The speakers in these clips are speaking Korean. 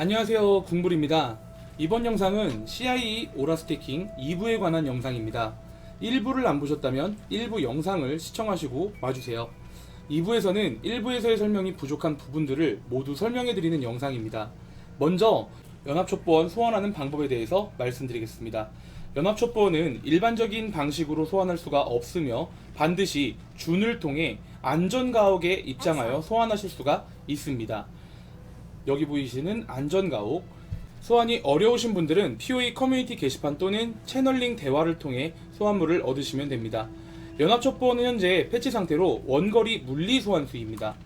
안녕하세요. 궁불입니다. 이번 영상은 CIE 오라 스태킹 2부에 관한 영상입니다. 1부를 안 보셨다면 1부 영상을 시청하시고 와주세요. 2부에서는 1부에서의 설명이 부족한 부분들을 모두 설명해드리는 영상입니다. 먼저 연합촉보원 소환하는 방법에 대해서 말씀드리겠습니다. 연합촉보원은 일반적인 방식으로 소환할 수가 없으며 반드시 준을 통해 안전가옥에 입장하여 소환하실 수가 있습니다 여기 보이시는 안전가옥 소환이 어려우신 분들은 POE 커뮤니티 게시판 또는 채널링 대화를 통해 소환물을 얻으시면 됩니다. 연합촉보는 현재 패치 상태로 원거리 물리 소환수입니다.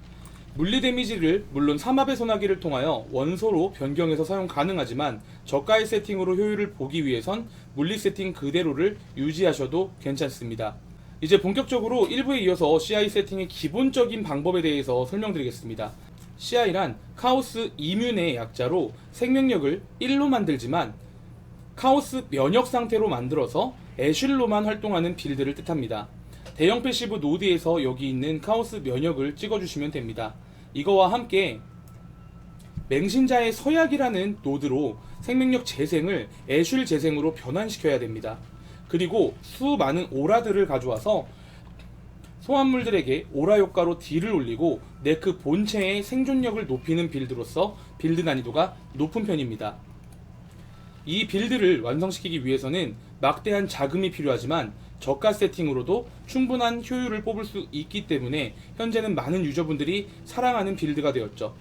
물리 데미지를 물론 삼합의 소나기를 통하여 원소로 변경해서 사용 가능하지만 저가의 세팅으로 효율을 보기 위해선 물리 세팅 그대로를 유지하셔도 괜찮습니다. 이제 본격적으로 1부에 이어서 CI 세팅의 기본적인 방법에 대해서 설명드리겠습니다. CI란 카오스 이뮨의 약자로 생명력을 1로 만들지만 카오스 면역 상태로 만들어서 애슐로만 활동하는 빌드를 뜻합니다. 대형 패시브 노드에서 여기 있는 카오스 면역을 찍어주시면 됩니다. 이거와 함께 맹신자의 서약이라는 노드로 생명력 재생을 애슐 재생으로 변환시켜야 됩니다. 그리고 수많은 오라들을 가져와서 소환물들에게 오라 효과로 딜을 올리고 네크 본체의 생존력을 높이는 빌드로서 빌드 난이도가 높은 편입니다. 이 빌드를 완성시키기 위해서는 막대한 자금이 필요하지만 저가 세팅으로도 충분한 효율을 뽑을 수 있기 때문에 현재는 많은 유저분들이 사랑하는 빌드가 되었죠.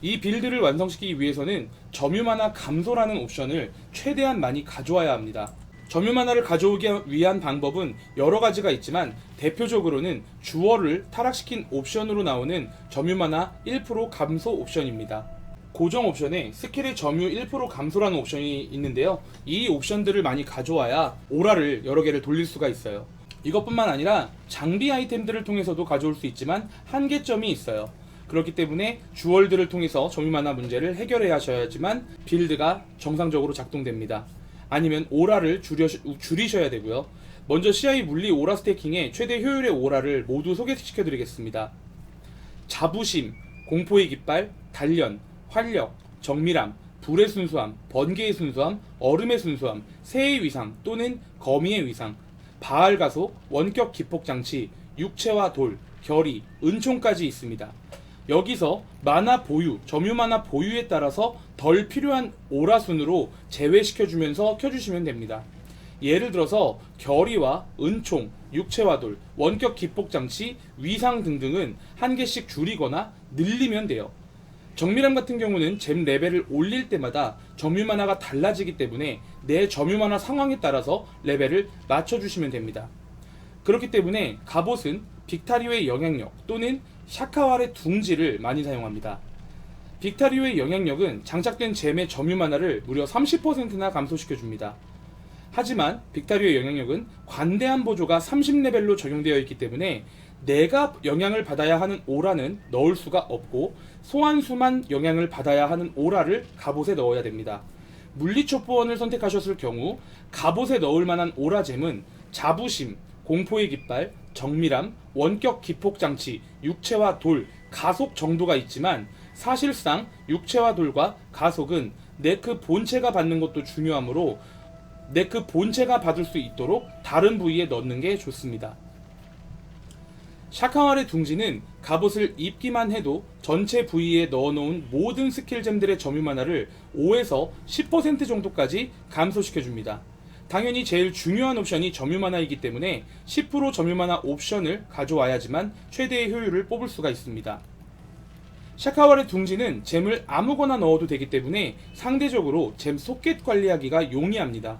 이 빌드를 완성시키기 위해서는 점유만화 감소라는 옵션을 최대한 많이 가져와야 합니다. 점유 만화를 가져오기 위한 방법은 여러 가지가 있지만 대표적으로는 주어를 타락시킨 옵션으로 나오는 점유 만화 1% 감소 옵션입니다. 고정 옵션에 스킬의 점유 1% 감소라는 옵션이 있는데요. 이 옵션들을 많이 가져와야 오라를 여러 개를 돌릴 수가 있어요. 이것뿐만 아니라 장비 아이템들을 통해서도 가져올 수 있지만 한계점이 있어요. 그렇기 때문에 주얼들을 통해서 점유 만화 문제를 해결해야 하셔야지만 빌드가 정상적으로 작동됩니다. 아니면 오라를 줄여, 줄이셔야 되고요. 먼저 CI 물리 오라 스태킹의 최대 효율의 오라를 모두 소개시켜 드리겠습니다. 자부심, 공포의 깃발, 단련, 활력, 정밀함, 불의 순수함, 번개의 순수함, 얼음의 순수함, 새의 위상 또는 거미의 위상, 바알 가속, 원격 기폭 장치, 육체와 돌, 결의, 은총까지 있습니다. 여기서 만화 보유, 점유 만화 보유에 따라서 덜 필요한 오라 순으로 제외시켜주면서 켜주시면 됩니다. 예를 들어서 결의와 은총, 육체와 돌, 원격 기폭 장치, 위상 등등은 한 개씩 줄이거나 늘리면 돼요. 정밀함 같은 경우는 잼 레벨을 올릴 때마다 점유 만화가 달라지기 때문에 내 점유 만화 상황에 따라서 레벨을 맞춰주시면 됩니다. 그렇기 때문에 갑옷은 빅타리오의 영향력 또는 샤카왈의 둥지를 많이 사용합니다. 빅타리오의 영향력은 장착된 잼의 점유 만화를 무려 30%나 감소시켜줍니다. 하지만 빅타리오의 영향력은 관대한 보조가 30레벨로 적용되어 있기 때문에 내가 영향을 받아야 하는 오라는 넣을 수가 없고 소환수만 영향을 받아야 하는 오라를 갑옷에 넣어야 됩니다. 물리촉보원을 선택하셨을 경우 갑옷에 넣을 만한 오라잼은 자부심, 공포의 깃발, 정밀함, 원격 기폭 장치, 육체와 돌, 가속 정도가 있지만 사실상 육체와 돌과 가속은 네크 본체가 받는 것도 중요하므로 네크 본체가 받을 수 있도록 다른 부위에 넣는 게 좋습니다. 샤카왈의 둥지는 갑옷을 입기만 해도 전체 부위에 넣어놓은 모든 스킬잼들의 점유 만화를 5에서 10% 정도까지 감소시켜줍니다. 당연히 제일 중요한 옵션이 점유 만화이기 때문에 10% 점유 만화 옵션을 가져와야지만 최대의 효율을 뽑을 수가 있습니다. 샤카왈의 둥지는 잼을 아무거나 넣어도 되기 때문에 상대적으로 잼 소켓 관리하기가 용이합니다.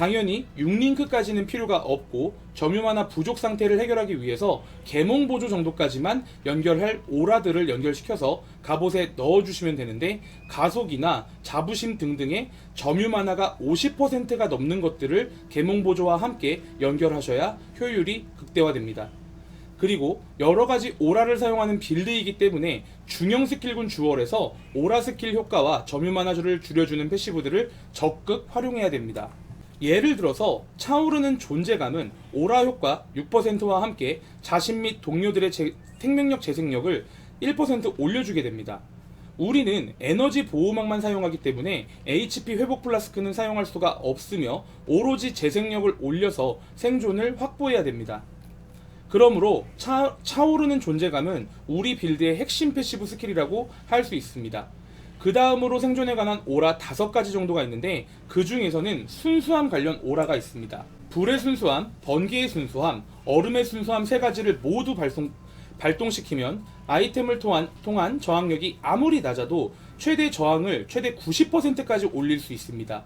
당연히 6링크까지는 필요가 없고 점유 만화 부족 상태를 해결하기 위해서 개몽 보조 정도까지만 연결할 오라들을 연결시켜서 갑옷에 넣어주시면 되는데 가속이나 자부심 등등의 점유 만화가 50%가 넘는 것들을 개몽 보조와 함께 연결하셔야 효율이 극대화됩니다. 그리고 여러 가지 오라를 사용하는 빌드이기 때문에 중형 스킬군 주얼에서 오라 스킬 효과와 점유 만화주를 줄여주는 패시브들을 적극 활용해야 됩니다. 예를 들어서 차오르는 존재감은 오라 효과 6%와 함께 자신 및 동료들의 제- 생명력 재생력을 1% 올려주게 됩니다. 우리는 에너지 보호막만 사용하기 때문에 HP 회복 플라스크는 사용할 수가 없으며 오로지 재생력을 올려서 생존을 확보해야 됩니다. 그러므로 차, 차오르는 존재감은 우리 빌드의 핵심 패시브 스킬이라고 할 수 있습니다. 그 다음으로 생존에 관한 오라 다섯 가지 정도가 있는데 그 중에서는 순수함 관련 오라가 있습니다. 불의 순수함, 번개의 순수함, 얼음의 순수함 세 가지를 모두 발송, 발동시키면 아이템을 통한, 통한 저항력이 아무리 낮아도 최대 저항을 최대 90%까지 올릴 수 있습니다.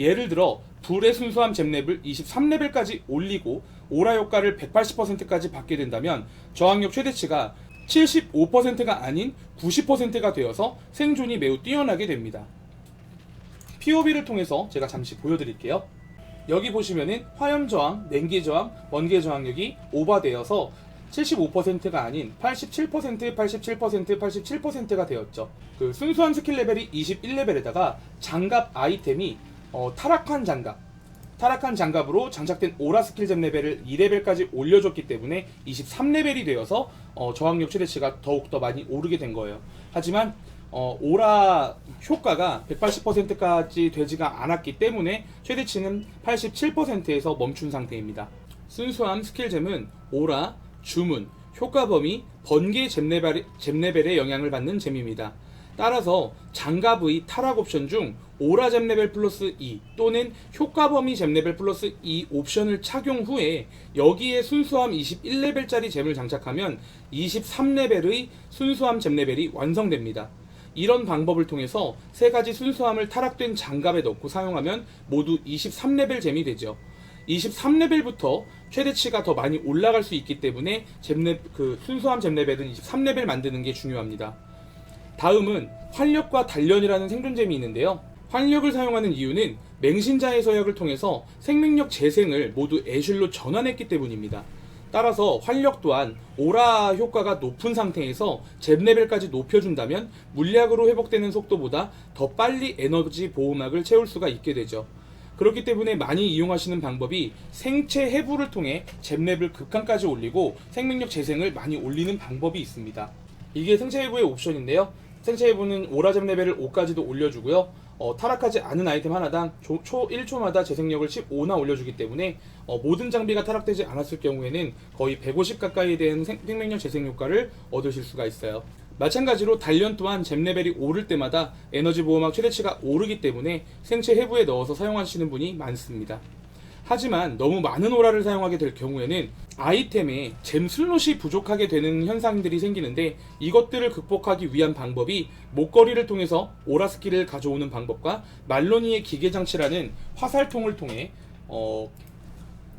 예를 들어 불의 순수함 잼랩을 23레벨까지 올리고 오라 효과를 180%까지 받게 된다면 저항력 최대치가 75%가 아닌 90%가 되어서 생존이 매우 뛰어나게 됩니다. POB를 통해서 제가 잠시 보여드릴게요. 여기 보시면은 화염 저항, 냉기 저항, 원계 저항력이 오버되어서 75%가 아닌 87%, 87%, 87%가 되었죠. 그 순수한 스킬 레벨이 21레벨에다가 장갑 아이템이 어, 타락한 장갑, 타락한 장갑으로 장착된 오라 스킬 잼 레벨을 2레벨까지 올려줬기 때문에 23레벨이 되어서 어, 저항력 최대치가 더욱더 많이 오르게 된 거예요. 하지만 어, 오라 효과가 180%까지 되지가 않았기 때문에 최대치는 87%에서 멈춘 상태입니다. 순수함 스킬잼은 오라, 주문, 효과 범위, 번개 잼 레벨, 잼 레벨에 영향을 받는 잼입니다. 따라서 장갑의 타락 옵션 중 오라 잼 레벨 플러스 2 또는 효과 범위 잼 레벨 플러스 2 옵션을 착용 후에 여기에 순수함 21레벨짜리 잼을 장착하면 23레벨의 순수함 잼 레벨이 완성됩니다. 이런 방법을 통해서 세 가지 순수함을 타락된 장갑에 넣고 사용하면 모두 23레벨 잼이 되죠. 23레벨부터 최대치가 더 많이 올라갈 수 있기 때문에 잼레, 그 순수함 잼레벨은 23레벨 만드는 게 중요합니다. 다음은 활력과 단련이라는 생존잼이 있는데요. 활력을 사용하는 이유는 맹신자의 서약을 통해서 생명력 재생을 모두 애슐로 전환했기 때문입니다. 따라서 활력 또한 오라 효과가 높은 상태에서 잼 레벨까지 높여준다면 물약으로 회복되는 속도보다 더 빨리 에너지 보호막을 채울 수가 있게 되죠. 그렇기 때문에 많이 이용하시는 방법이 생체 해부를 통해 잼 레벨 극한까지 올리고 생명력 재생을 많이 올리는 방법이 있습니다. 이게 생체 해부의 옵션인데요. 생체 해부는 오라잼 레벨을 5까지도 올려주고요. 어, 타락하지 않은 아이템 하나당 조- 초 1초마다 재생력을 15나 올려주기 때문에 어, 모든 장비가 타락되지 않았을 경우에는 거의 150 가까이 된 생, 생명력 재생 효과를 얻으실 수가 있어요. 마찬가지로 단련 또한 잼 레벨이 오를 때마다 에너지 보호막 최대치가 오르기 때문에 생체 해부에 넣어서 사용하시는 분이 많습니다. 하지만 너무 많은 오라를 사용하게 될 경우에는 아이템에 잼 슬롯이 부족하게 되는 현상들이 생기는데 이것들을 극복하기 위한 방법이 목걸이를 통해서 오라 스킬을 가져오는 방법과 말로니의 기계장치라는 화살통을 통해 어,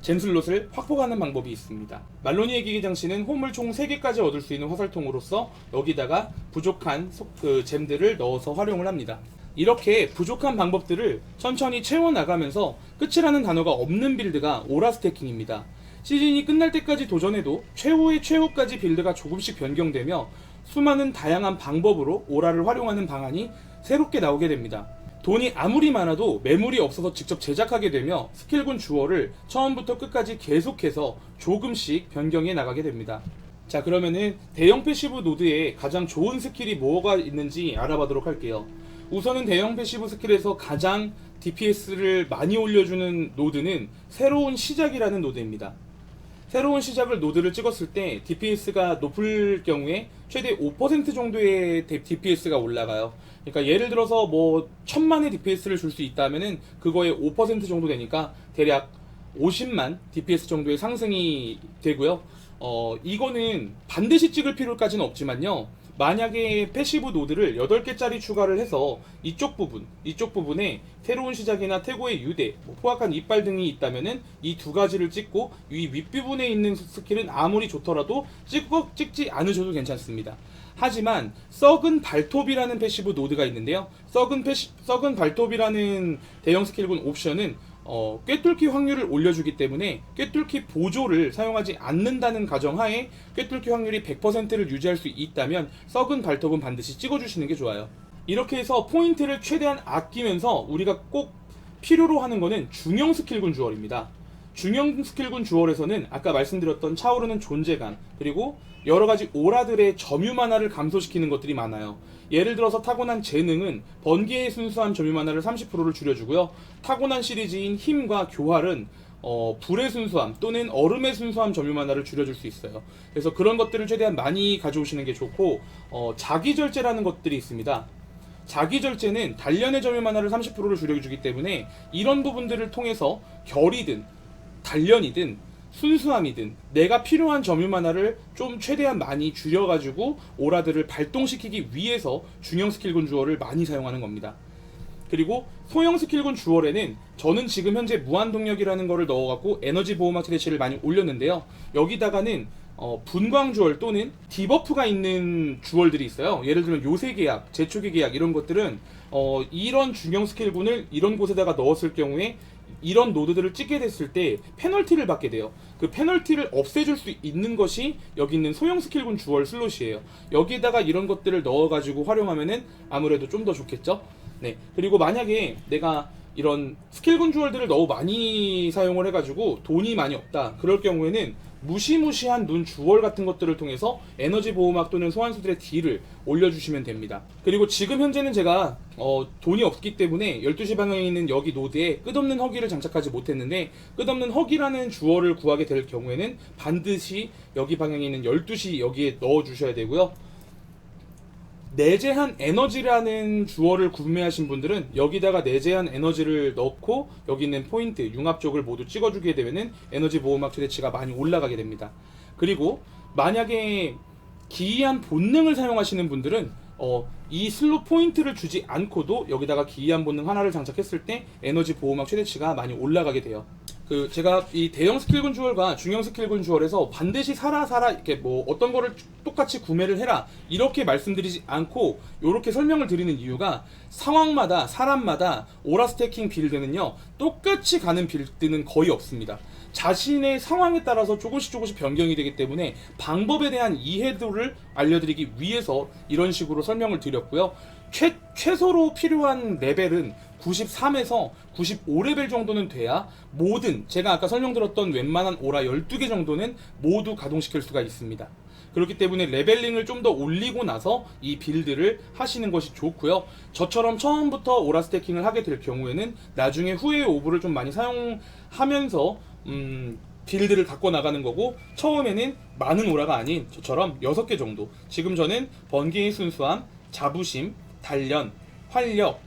잼 슬롯을 확보하는 방법이 있습니다. 말로니의 기계 장치는 홈을 총 3개까지 얻을 수 있는 화살통으로서 여기다가 부족한 속- 그 잼들을 넣어서 활용을 합니다. 이렇게 부족한 방법들을 천천히 채워나가면서 끝이라는 단어가 없는 빌드가 오라 스태킹입니다. 시즌이 끝날 때까지 도전해도 최후의 최후까지 빌드가 조금씩 변경되며 수많은 다양한 방법으로 오라를 활용하는 방안이 새롭게 나오게 됩니다. 돈이 아무리 많아도 매물이 없어서 직접 제작하게 되며 스킬군 주어를 처음부터 끝까지 계속해서 조금씩 변경해 나가게 됩니다. 자 그러면은 대형 패시브 노드에 가장 좋은 스킬이 뭐가 있는지 알아보도록 할게요. 우선은 대형 패시브 스킬에서 가장 DPS를 많이 올려주는 노드는 새로운 시작이라는 노드입니다. 새로운 시작을 노드를 찍었을 때 DPS가 높을 경우에 최대 5% 정도의 DPS가 올라가요. 그러니까 예를 들어서 뭐 천만의 DPS를 줄 수 있다면은 그거의 5% 정도 되니까 대략 50만 DPS 정도의 상승이 되고요. 어, 이거는 반드시 찍을 필요까지는 없지만요. 만약에 패시브 노드를 8개짜리 추가를 해서 이쪽 부분, 이쪽 부분에 새로운 시작이나 태고의 유대, 뭐 포악한 이빨 등이 있다면은 이 두 가지를 찍고 이 윗부분에 있는 스킬은 아무리 좋더라도 찍고 찍지 않으셔도 괜찮습니다. 하지만 썩은 발톱이라는 패시브 노드가 있는데요. 썩은 패시, 썩은 발톱이라는 대형 스킬군 옵션은 어, 꿰뚫기 확률을 올려주기 때문에 꿰뚫기 보조를 사용하지 않는다는 가정하에 꿰뚫기 확률이 100%를 유지할 수 있다면 썩은 발톱은 반드시 찍어주시는 게 좋아요. 이렇게 해서 포인트를 최대한 아끼면서 우리가 꼭 필요로 하는 거는 중형 스킬군 주얼입니다. 중형 스킬군 주얼에서는 아까 말씀드렸던 차오르는 존재감 그리고 여러 가지 오라들의 점유 만화를 감소시키는 것들이 많아요. 예를 들어서 타고난 재능은 번개의 순수한 점유 만화를 30%를 줄여주고요. 타고난 시리즈인 힘과 교활은 어, 불의 순수함 또는 얼음의 순수함 점유 만화를 줄여줄 수 있어요. 그래서 그런 것들을 최대한 많이 가져오시는 게 좋고 어, 자기 절제라는 것들이 있습니다. 자기 절제는 단련의 점유 만화를 30%를 줄여주기 때문에 이런 부분들을 통해서 결이든 단련이든 순수함이든 내가 필요한 점유 만화를 좀 최대한 많이 줄여가지고 오라들을 발동시키기 위해서 중형 스킬군 주어를 많이 사용하는 겁니다. 그리고 소형 스킬군 주얼에는 저는 지금 현재 무한동력이라는 거를 넣어갖고 에너지 보호막 최대치를 많이 올렸는데요. 여기다가는 어, 분광 주얼 또는 디버프가 있는 주얼들이 있어요. 예를 들면 요새 계약, 재초기 계약 이런 것들은 어, 이런 중형 스킬군을 이런 곳에다가 넣었을 경우에 이런 노드들을 찍게 됐을 때 페널티를 받게 돼요. 그 페널티를 없애줄 수 있는 것이 여기 있는 소형 스킬군 주얼 슬롯이에요. 여기에다가 이런 것들을 넣어가지고 활용하면은 아무래도 좀 더 좋겠죠. 네. 그리고 만약에 내가 이런 스킬군 주얼들을 너무 많이 사용을 해가지고 돈이 많이 없다. 그럴 경우에는 무시무시한 눈 주얼 같은 것들을 통해서 에너지 보호막 또는 소환수들의 딜을 올려주시면 됩니다. 그리고 지금 현재는 제가 어, 돈이 없기 때문에 12시 방향에 있는 여기 노드에 끝없는 허기를 장착하지 못했는데 끝없는 허기라는 주얼을 구하게 될 경우에는 반드시 여기 방향에 있는 12시 여기에 넣어주셔야 되고요. 내재한 에너지라는 주어를 구매하신 분들은 여기다가 내재한 에너지를 넣고 여기 있는 포인트 융합 쪽을 모두 찍어주게 되면은 에너지 보호막 최대치가 많이 올라가게 됩니다. 그리고 만약에 기이한 본능을 사용하시는 분들은 어, 이 슬롯 포인트를 주지 않고도 여기다가 기이한 본능 하나를 장착했을 때 에너지 보호막 최대치가 많이 올라가게 돼요. 그 제가 이 대형 스킬군 주얼과 중형 스킬군 주얼에서 반드시 사라 사라 이렇게 뭐 어떤 거를 똑같이 구매를 해라 이렇게 말씀드리지 않고 이렇게 설명을 드리는 이유가 상황마다 사람마다 오라 스태킹 빌드는요 똑같이 가는 빌드는 거의 없습니다. 자신의 상황에 따라서 조금씩 조금씩 변경이 되기 때문에 방법에 대한 이해도를 알려드리기 위해서 이런 식으로 설명을 드렸고요. 최, 최소로 필요한 레벨은 93에서 95레벨 정도는 돼야 모든 제가 아까 설명드렸던 웬만한 오라 12개 정도는 모두 가동시킬 수가 있습니다. 그렇기 때문에 레벨링을 좀 더 올리고 나서 이 빌드를 하시는 것이 좋고요. 저처럼 처음부터 오라 스태킹을 하게 될 경우에는 나중에 후에 오브를 좀 많이 사용하면서 음, 빌드를 갖고 나가는 거고 처음에는 많은 오라가 아닌 저처럼 6개 정도 지금 저는 번개의 순수함, 자부심, 단련, 활력,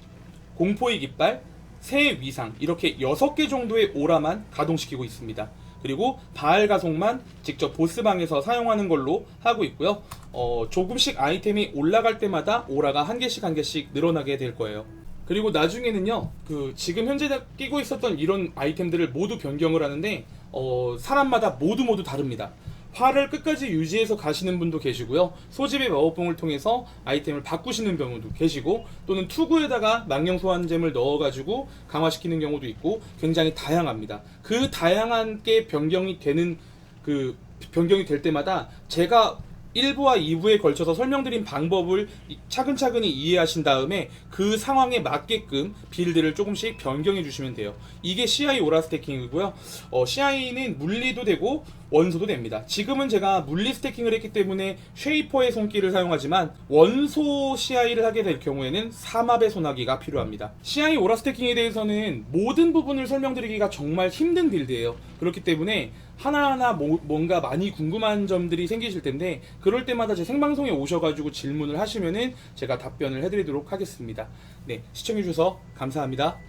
공포의 깃발, 새의 위상 이렇게 6개 정도의 오라만 가동시키고 있습니다. 그리고 바알 가속만 직접 보스방에서 사용하는 걸로 하고 있고요. 어, 조금씩 아이템이 올라갈 때마다 오라가 한 개씩 한 개씩 늘어나게 될 거예요. 그리고 나중에는요, 그 지금 현재 끼고 있었던 이런 아이템들을 모두 변경을 하는데 어, 사람마다 모두 모두 다릅니다. 활을 끝까지 유지해서 가시는 분도 계시고요. 소집의 마법봉을 통해서 아이템을 바꾸시는 경우도 계시고 또는 투구에다가 망령 소환잼을 넣어가지고 강화시키는 경우도 있고 굉장히 다양합니다. 그 다양한 게 변경이 되는 그 변경이 될 때마다 제가 1부와 2부에 걸쳐서 설명드린 방법을 이- 차근차근히 이해하신 다음에 그 상황에 맞게끔 빌드를 조금씩 변경해 주시면 돼요. 이게 CI 오라 스태킹이고요. 어, CI는 물리도 되고 원소도 됩니다. 지금은 제가 물리 스태킹을 했기 때문에 쉐이퍼의 손길을 사용하지만 원소 CI를 하게 될 경우에는 삼합의 소나기가 필요합니다. CI 오라 스태킹에 대해서는 모든 부분을 설명드리기가 정말 힘든 빌드예요. 그렇기 때문에 하나하나 뭐- 뭔가 많이 궁금한 점들이 생기실 텐데 그럴 때마다 제 생방송에 오셔가지고 질문을 하시면은 제가 답변을 해드리도록 하겠습니다. 네, 시청해주셔서 감사합니다.